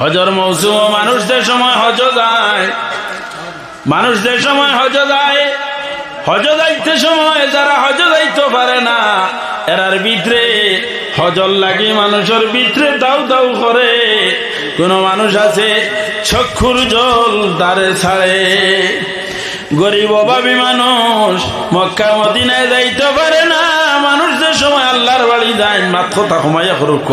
হজর মৌসুম মানুষদের সময় হজ যায়। মানুষদের সময় হজ যায়। হজ যাইতে সময় যারা হজ যাইতে পারে না, এরার ভিতরে হজল লাগি মানুষের ভিতরে দাউ দাউ করে। কোন মানুষ আছে চক্ষুর জল দারে ছাড়ে। গরিব অভাবী মানুষ মক্কা, মদিনায় যাইতে পারে না। মানুষদের সময় আল্লাহর বাড়ি যায়, মাত্র তা কমাইয়া করুক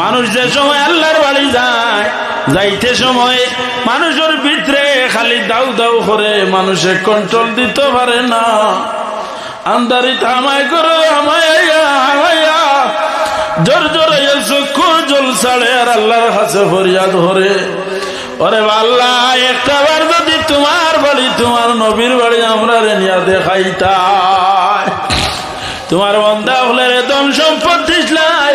মানুষ যে সময় আল্লাহর বাড়ি যায়, যাইতে সময় মানুষের ভিতরে খালি দাউ দাউ করে মানুষে কন্ট্রোল দিতে পারে না। আন্দারি থামাই করো আমাইয়া জোর জোর চক্ষু জল ছাড়ে আর আল্লাহর কাছে ফরিয়াদ ধরে ওরে আল্লাহ একটা বার যদি তোমার বাড়ি, তোমার নবীর বাড়ি আমরা রে নিয়া দেখাইতা তোমার বন্ধা হলে দম সম্পদ দিসলাই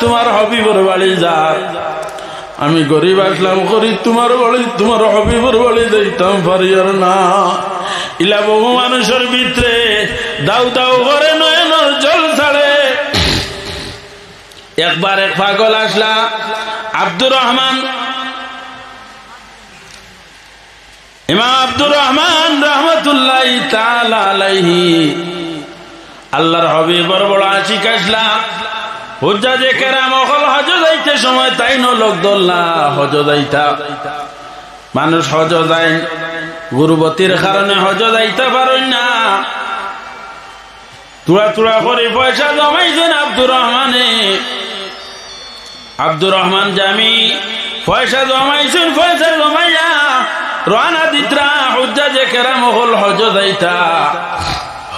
তোমার হবিবর বাড়ি যায় আমি গরিব আসলাম করি তোমার বাড়ি, তোমার হবিবর বাড়ি যাইতাম পারি আর না। ইলা বহু মানুষের ভিতরে দাউ দাউ করে নয়নর জল ছাড়ে। একবার এক পাগল আসলা, আব্দুর রহমান। ইমাম আব্দুর রহমান রহমতুল্লাহ আল্লাহর হবিবর বড় আশিক আসলা। হুজ্জা যে কেরাম অকল হজ যাইতে সময় তাই ন লোক দোল্লা হজ যাইতা মানুষ হজ যায় গুরুবতীর কারণে হজ যাইতে পারেন না। তুড়া তুড়া করে পয়সা জমাইছেন আব্দুর রহমানে। আব্দুর রহমান জামি পয়সা জমাইছেন পয়সা জমাইয়া রানা দিত্রা হজ্জা যে কেরাম হল হজ যাইতা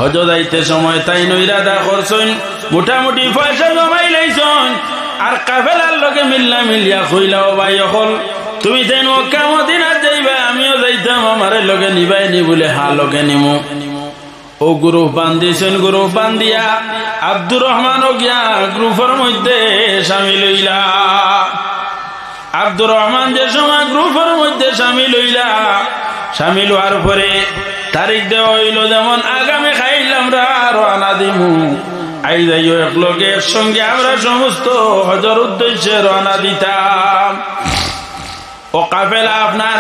হজ যাইতে সময় তাই নৈরাদা করছেন। মোটামুটি পয়সা জমাই লাইছন। আর কাফেলার লগে মিল্লা মিলিয়া কইলাও, ভাই হল তুমি তেন মক্কা মদিনা যাইবা? আমিও যাইতাম, আমার লগে নিবাই নি বলে হা লগে নিমু। ও গ্রুপ বান্ধিছেন, গ্রুপ বান্ধিয়া আব্দুর রহমান গিয়া গ্রুপের মধ্যে সামিল হইলা। আব্দুর রহমান যে সময় গ্রুপের মধ্যে সামিল হইলা, সামিল হওয়ার পরে তারিখ দেওয়া হইল যেমন আগামী আপনার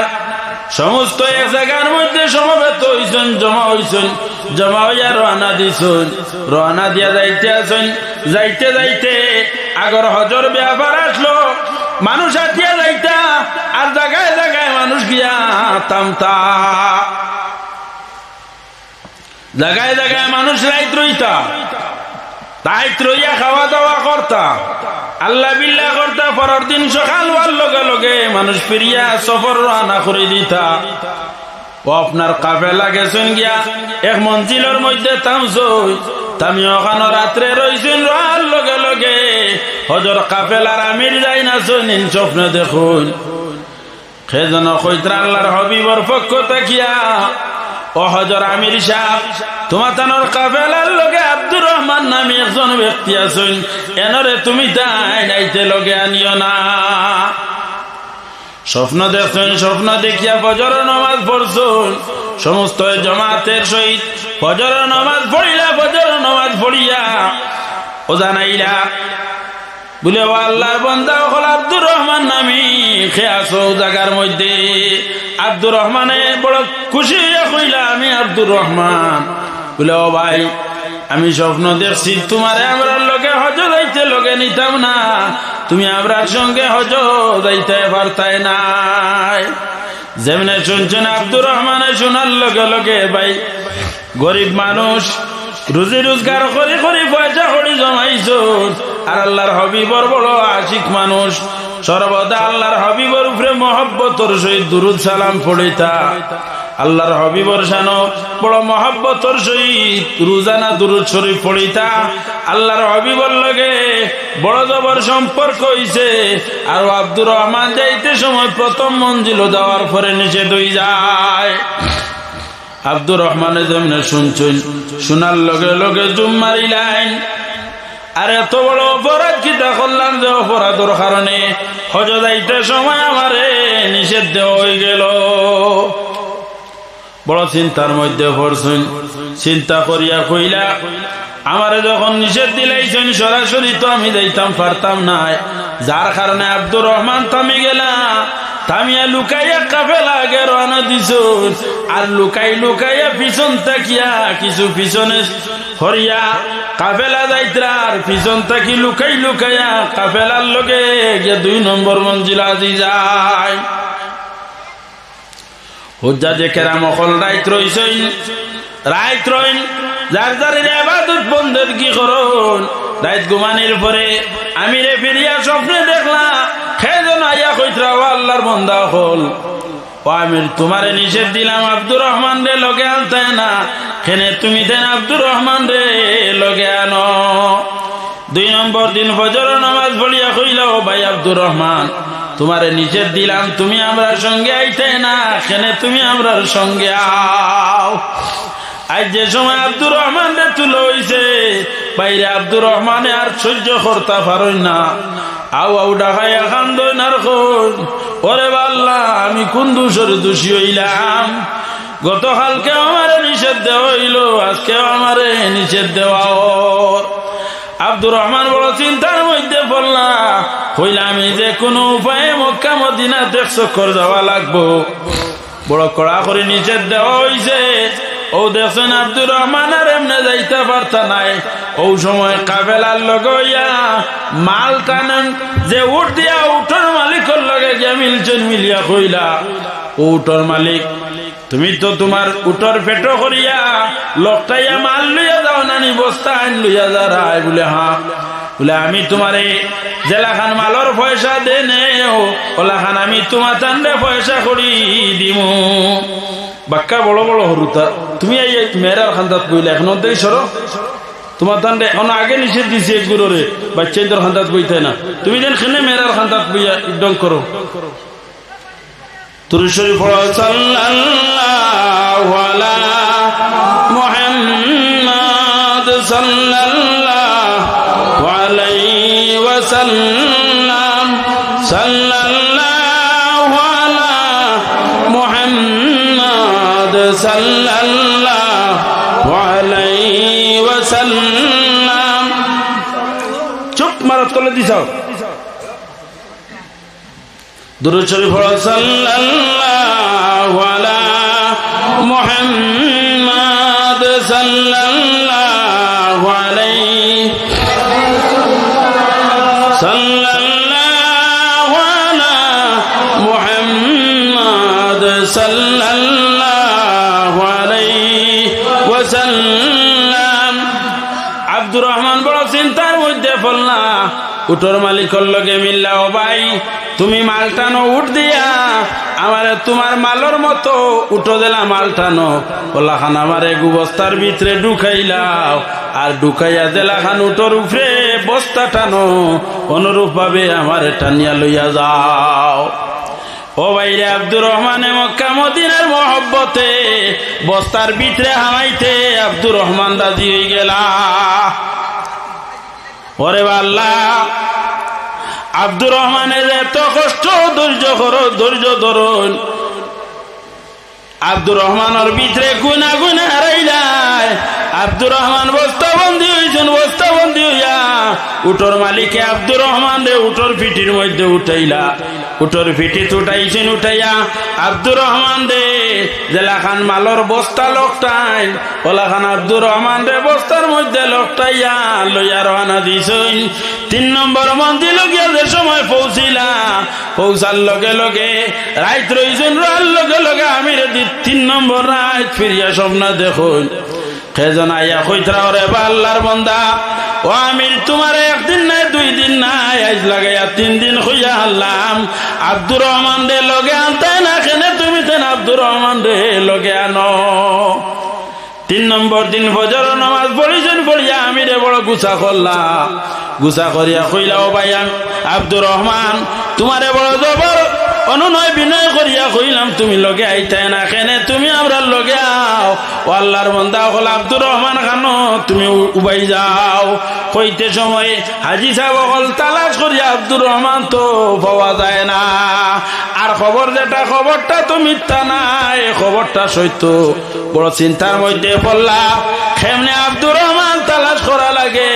সমস্ত এক জায়গার মধ্যে সমবেত হইছেন, জমা হইছেন, জমা হইয়া রওনা দিছেন। রওনা দিয়া যাইতে আছেন, যাইতে যাইতে আগর হজর ব্যাপার আসলো। মানুষ আর জায়গায় জায়গায় মানুষ গিয়া তামতা। জায়গায় জায়গায় মানুষ রাইত রইতা। তাইত রইয়া খাওয়া দাওয়া করতা। আল্লাহ বিল্লা করতা, পরের দিন সকাল হওয়ার লগে লগে মানুষ ফিরিয়া সফর রানা করে দিতা। ও আপনার কাফেলা গেছেন গিয়া, এক মঞ্জিলের মধ্যে তামছই তামি ওখানে রাত্রে রইছেন রার লগে লগে। হজর কাফেলার আমির যাই না শুনিন, স্বপ্নে দেখুন। সেজন কইত্রা আল্লাহর হবিবর পক্ষ তাকিয়া লগে ব্যক্তি তুমি লগে আনিও না। স্বপ্ন দেখছেন, স্বপ্ন দেখিয়া ফজর নমাজ পড়ছুন। সমস্ত জমাতের সহিত ফজর নমাজ পড়িলা, ফজর নমাজ পড়িয়া। ও জানাইলা বলে, ও বন্দা হল আব্দুর রহমান নামি খেয়াছো জাগার মধ্যে। আব্দুর রহমানে বড় খুশি হইয়া কইলা, আমি আব্দুর রহমান। বলে, ও ভাই, আমি স্বপ্ন দেখছি, তোমারে আমরা লোকে হজ যাইতে লোকে নিতাম না। তুমি আমরার সঙ্গে হজ যাইতে পারতাই নাই। যেমনে শুনছেন আব্দুর রহমানে শোনার লোকে লোকে ভাই, গরিব মানুষ, রুজি রোজগার করে করে পয়সা করি জমাইছ আর আল্লাহর হবিবর বড় আশিক মানুষ। সর্বদা আল্লাহর হবিবর উপরে মহব্বতর সহিত দুরুদ সালাম পড়িতা। আল্লাহর হবিবর সানো বড় মহব্বতর সহিত রোজানা দুরুদ শরীফ পড়িতা। আল্লাহর হবিবর লগে বড় জবর সম্পর্ক হইছে। আর আব্দুর রহমান যাইতে সময় প্রথম মঞ্জিল যাওয়ার পরে নিচে হয়ে যায়। আব্দুর রহমানের যেমন শুনছেন, শোনার লগে লগে জুম মারিলেন আর এত বড় অপরাধ কিতা করলাম যে অপরাধের কারণে? হজ সময় আমারে নিষেধ হয়ে গেল। বড় চিন্তার মধ্যে পড়ছেন। চিন্তা করিয়া কইলা আমারে যখন নিষেধ দিলাইছেন, সরাসরি তো আমি যাইতাম, পারতাম না যার কারণে আব্দুর রহমান থামি গেলা থামিয়া লুকাইয়া কাফেলা আগে রওনা দিছ আর লুকাই লুকাইয়া পিছন তাকিয়া, কিছু পিছনে হরিয়া কাফেলা যাইত্রার পিছন তাকি লুকাই লুকাইয়া কাফেলার লগে গিয়ে দুই নম্বর মঞ্জিল আজি যায়। হুজ্জা যে কেরাম অকল রাইত রইছইন রাইত রইন। যার যার এবাদত বন্ধের কি করুন? রাইত ঘুমানির পরে আমি রে ফিরিয়া স্বপ্নে দেখলাম খেজন আইয়া কইতরা আল্লাহর বন্ধা হল। ও আমি তোমারে নিষেধ দিলাম, আব্দুর রহমান রে লগে আনতে না। খেনে তুমি দেন আব্দুর রহমান রে লগে আনো। দুই নম্বর দিন ফজর নামাজ পড়িয়া কইল ভাই আব্দুর রহমান, তোমারে নিষেধ দিলাম, তুমি আমরার সঙ্গে আইতে না। খেনে তুমি আমরার সঙ্গে আও। আজ যে সময় আব্দুর রহমান রে তুলো হইছে, বাইরে আব্দুর রহমানে আর সহ্য করতে পারই না। আউ আউ ডাকাই এখান দইনার খোঁজ ওরে বাল্লা, আমি কোন দোষরে দোষী হইলাম? গতকালকে আমারে নিষেধ দেওয়া হইল, আজকে আমারে নিষেধ দেওয়া আব্দুর রহমান বড় চিন্তার মধ্যে পড়লা হইলাম যে কোনো উপায়ে মক্কা মদিনাতে চক্কর যাওয়া লাগবো। বড় কড়া করে নিষেধ দেওয়া হইছে। ও দেখছেন আব্দুর রহমান আর এমনি যাইতে পারতা নাই। ও সময় কাবেলার লগইয়া মাল টানেন, যে উঠ দিয়া উঠোর মালিকর লগে গিয়া মিলছেন মিলিয়া কইলা, ও উঠোর মালিক, তুমি তো তোমার উঠোর পেটো করিয়া লোকটাইয়া মাল লইয়া যাও নানি বস্তা আইন লইয়া যা রায় বলে হ্যাঁ বলে আমি তোমারে জেলা খান মালর পয়সা দে নে ওলা খান আমি তোমার তান্ডে পয়সা করি দিমু। বাক্কা বড় বড় হরুতা। তুমি এই মেয়েরার খান্দাত বইলে, এখন অন্তই সরো। তোমার তান্ডে এখন আগে নিষেধ দিছি এক গুরুরে বাচ্চাইদের খান্দাত বইতে না। তুমি যেন খেনে মেয়েরার খান্দাত বইয়া ডং করো। তুরুশ্বরী পড়ো সাল্লাল্লাহু আলা মুহাম্মাদ সাল্লাল্লাহু আলাইহি ওয়াসাল্লাম। দিছাও দুরুদ শরীফ সাল্লাল্লাহু আলা মুহাম্মাদ সাল্লাল্লাহু উটোর মালিকর লগে মিল্লা ও ভাই, তুমি মালটানো উঠ দিয়া, আমারে তোমার মালর মতো উঠো দিলা মালটানো ওলা খান আমার বস্তার ভিতরে ঢুকাইলাও, আর ঢুকাইয়া দিলা খান উটোর উপরে বস্তা টানো অনুরূপ ভাবে আমার টানিয়া লইয়া যাও। ও ভাইরে আব্দুর রহমানে মক্কা মদিনার মহব্বতে বস্তার ভিতরে হামাইতে আব্দুর রহমান রাজি হয়ে গেলা। ওরে বাল্লা, আব্দুর রহমানের এত কষ্ট, ধৈর্য করো ধৈর্য ধরুন আব্দুর রহমানের ভিতরে গুনা গুনা হারাইলায় আব্দুর রহমান বস্তাবন্দি হয়েছেন বস্তাবন্দি হইয়া উটোর মালিকে আব্দুর রহমান রে উটোর পিঠির মধ্যে উঠাইলা। উটোর পিঠি উঠাইছেন উঠাইয়া আব্দুর রহমান দে জেলা খান মালর বস্তা লোকটাই ওলা খান আব্দুর রহমান রে বস্তার মধ্যে লোকটাইয়া লইয়া রওনা দিছেন। তিন নম্বর মন্দির গিয়া যে সময় পৌঁছিলা, পৌঁছার লগে লগে রাইত রইছেন রার লগে লগে আমি তিন নম্বর রাইত ফিরিয়া স্বপ্ন দেখুন। সেজন আইয়া কইতরা, ওরে বা আল্লাহর বন্দা ও আমির, তোমার একদিন নাই, দুই দিন নাই, আজ লাগাইয়া তিন দিন হইয়া আল্লাম আব্দুর রহমান রে লগে আনতে না কেন তুমি তেন আব্দুর রহমান রে লগে আনো। তিন নম্বর দিন ফজর নামাজ পড়িছেন পড়িয়া আমি রে বড় গুছা করলাম গুছা করিয়া কইলা ও ভাই, আব্দুর রহমান, তোমারে বড় জবর অনুনয় বিনয় করিয়া কইলাম তুমি লগে আইতাই না কেনে? তুমি আমরা লগে আও। ও আল্লাহর বন্দা হল আব্দুর রহমান খানো, তুমি উবাই যাও। কইতে সময় হাজি সাহেব হল তালাশ করিয়া, আব্দুর রহমান তো পাওয়া যায় না। আর খবর যেটা, খবরটা তো মিথ্যা নাই। খবরটা সত্য। বড় চিন্তার মধ্যে পড়লা খেমনে আব্দুর রহমান তালাশ করা লাগে।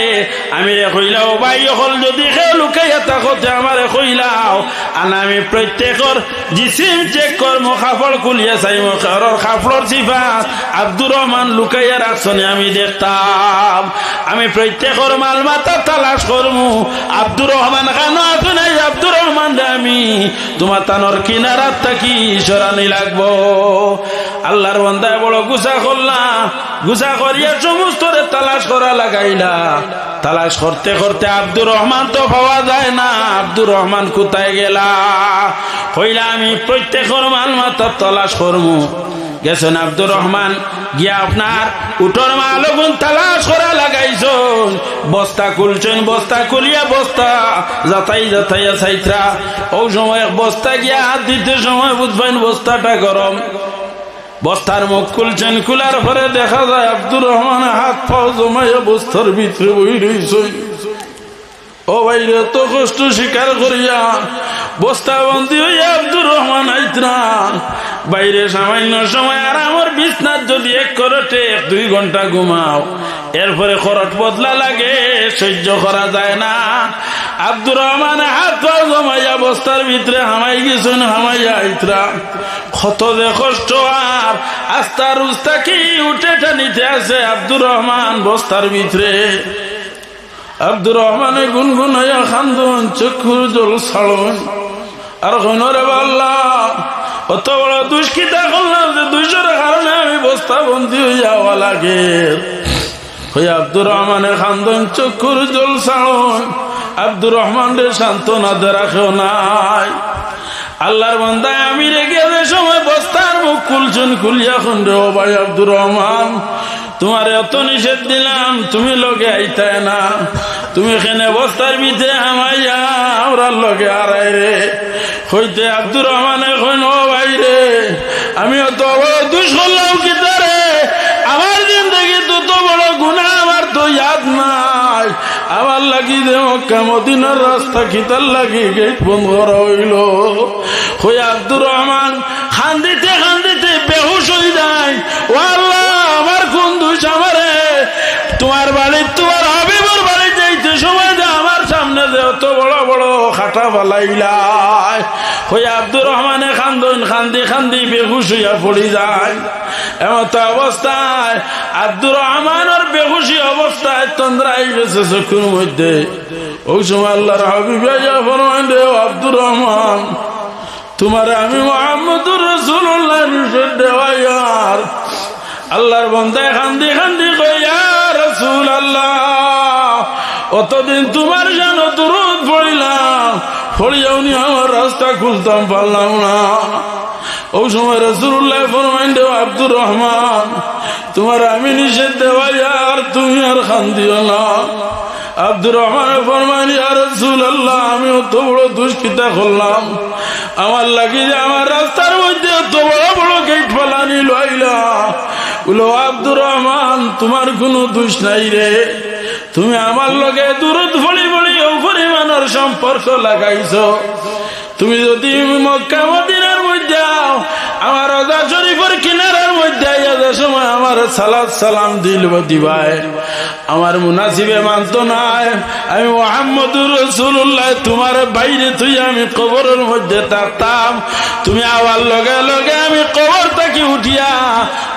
আমি রে কইলা ও ভাই হল যদি খেয়ে লুকাইয়া থাকতে আমার কইলাও। আর আমি প্রত্যেকর জিসিম চেক কর্ম কাপড় খুলিয়া চাই মুখর কাপড়র সিফাত আব্দুর রহমান লুকাইয়া রাখছনি, আমি দেখতাম। আমি প্রত্যেকর মাল মাথা তালাশ করমু, আব্দুর রহমান খানো আছে নাই, আব্দুর রহমান আমি। তোমার তানোর কিনারাত থাকি সরানি লাগবো? আল্লাহর বন্দায় বড় গুসা করলাম, গুসা করিয়া সমস্ত তালাশ করা লাগাইলা তালাশ করতে করতে আব্দুর রহমান তো পাওয়া যায় না। আব্দুর রহমান কোথায় গেলা? কইলা, আমি প্রত্যেকের মাল মাথা তালাশ করমু গেছেন আব্দুর রহমান, গিয়া আপনার উঠোর মালগুন তালাশ করা লাগাইছন। বস্তা খুলছেন, বস্তা খুলিয়া বস্তা যাতাই যাতাইয়া সাইত্রা। ও সময় বস্তা গিয়া হাত দিতে সময় বুঝবেন বস্তাটা গরম। বস্তার মুখ খুলছেন, খুলার পরে দেখা যায় আব্দুর রহমান হাত পাও জমাইয়া বস্তার ভিতরে বই রইছে ও ভাইরে তো কষ্ট স্বীকার করিয়া বস্তা বন্দি হইয়া আব্দুর রহমান আইতরা বাইরে সামান্য সময় আর আমার বিছনার যদি এক করটে এক দুই ঘণ্টা ঘুমাও, এরপরে খরচ বদলা লাগে, সহ্য করা যায় না। আব্দুর রহমান, হাত পাও জমাইয়া বস্তার ভিতরে হামাই গেছেন, হামাইয়া আইতরা। কত যে কষ্ট, আর আস্তার উস্তা কি উঠে টানিতে আছে আব্দুর রহমান বস্তার ভিতরে। আব্দুর রহমানে গুনগুনাইয়া খান্দন, চক্ষুর জল ছাড়ন। আর কইনরে বাল্লা, অত বড় দুষ্কৃতা করলাম যে দুইশোর কারণে আমি বস্তা বন্দি হইয়া লাগে। হই আব্দুর রহমানের খান্দন, চক্ষুর জল ছাড়ন। আব্দুর রহমান রে সান্ত্বনা দে রাখেও নাই। আল্লাহর বন্দায় আমি যে সময় বস্তার মুখ খুলছুন, খুলিয়া খুন্ডে ও ভাই আব্দুর রহমান, তোমার এত নিষেধ দিলাম, তুমি লগে আইতায় না। তুমি এখানে বস্তার ভিতরে হামাইয়া আমরা লগে আড়াই রে। হইতে আব্দুর রহমানে কইন, ও ভাই রে, আমি অত দুষ করলাম কি তারে? আমার জিন্দগি তো তো বড় গুণা আমার তো ইয়াদ নাই। আমার লাগি যে মক্কা মদিনার রাস্তা খিতার লাগি গেট বন্ধ করা হইল। হই আব্দুর রহমান খান্দিতে খান্দিতে বেহুশ হয়ে যায় ও আল্লাহ, আমার কোন দুষ আমারে? তোমার বাড়ি তোমার হাবিবর বাড়ি যাইতে সময় যে আমার সামনে যে অত বড় বড় খাটা বালাইলাই। হই আব্দুর রহমানে খান্দন, খান্দি খান্দি বেহুশ হইয়া পড়ি যায়। এমত অবস্থায় আব্দুর রহমানের বেহুশি অবস্থায় তন্দ্রাই গেছে চক্ষুর মধ্যে। ওই সময় ফরমান রে আব্দুর রহমান, তোমার আমি মোহাম্মদুর রসুল্লাহ আল্লাহর বন্ধায় খান্দি খান্দি রসুল আল্লাহ অতদিন তোমার যেন তুরুদ পড়িলাম, পড়িয়াও নি, আমার রাস্তা খুলতাম পারলাম না। ওই সময় রসুল্লাহ ফরমাইন দেও আব্দুর রহমান, তোমার আমি নিষেধ দেওয়াই আর তুমি আর খান্দিও না। আব্দুর রহমান ফরমান আল্লাহ আমি অত বড় দুষ্কৃতা করলাম। আমার লাগি যে আমার রাস্তার মধ্যে এত বড় বড় গেট ফেলানি লইলা। বলো, আব্দুর রহমান, তোমার কোনো দোষ নাই রে। তুমি আমার লগে দূরত ফলি ফলি ও পরিমাণের সম্পর্ক লাগাইছো। তুমি যদি মক্কা মধ্যে আমার রাজা শরীফের কিনারের মধ্যে সময় আমার সালাদ সালাম দিল দিবাই, আমার মুনাসিবে মানত নাই। আমি মোহাম্মদুর রসুল্লাহ তোমার বাইরে তুই আমি কবরের মধ্যে থাকতাম। তুমি আবার লগে লগে আমি কবর থেকে উঠিয়া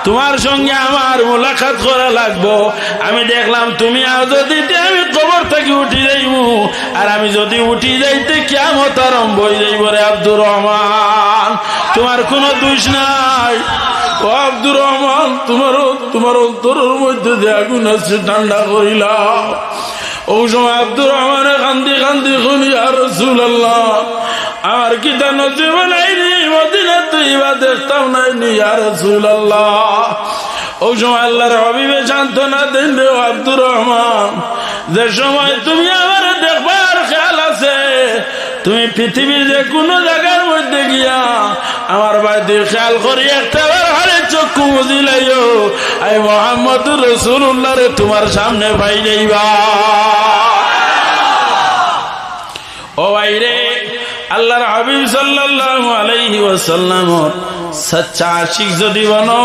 তোমার সঙ্গে আমার মোলাকাত করা লাগবো। আমি দেখলাম তুমি যদি আমি কবর থেকে উঠি যাইব, আর আমি যদি উঠি যাইতে কেমন আরম্ভ হয়ে যাইব রে আব্দুর রহমান। তোমার কোনো দোষ নাই। ও আব্দুর রহমান, তোমার তোমার অন্তরের মধ্যে যে আগুন আছে ঠান্ডা করিলাম ও সময় আব্দুর রহমানে কান্দি কান্দি শুনি আর রসুল আমার কি নাইনি মদিনা তুই নাইনি আর রসুল আল্লাহ ও সময় আল্লাহর হবিবে সান্ত্বনা দেন রে আব্দুর রহমান। যে সময় তুমি আমার দেখবার খেয়াল আছে, তুমি পৃথিবীর যে কোনো জায়গার মধ্যে গিয়া আমার বাড়িতে খেয়াল করি একটা হারে চক্ষু আই মোহাম্মদুর রসুল্লাহ রে, তোমার সামনে পাই যাইবা ও বাইরে আল্লাহর হাবিব সাল্লাল্লাহু আলাইহি ওয়াসাল্লাম সচ্চা আশিক যদি বনো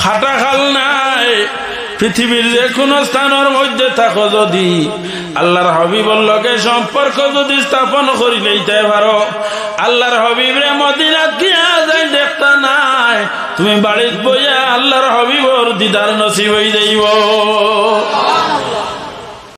খাটা খাল নাই, পৃথিবীর যে কোনো স্থানের মধ্যে থাকো যদি, আল্লাহর হবিবর লগে সম্পর্ক যদি স্থাপন করি লইতে পারো। আল্লাহর হবিব রে মদিনাত গিয়া যাই দেখতা নাই, তুমি বাড়িত বইয়া আল্লাহর হবিবর দিদার নসিব হয়ে যাইব।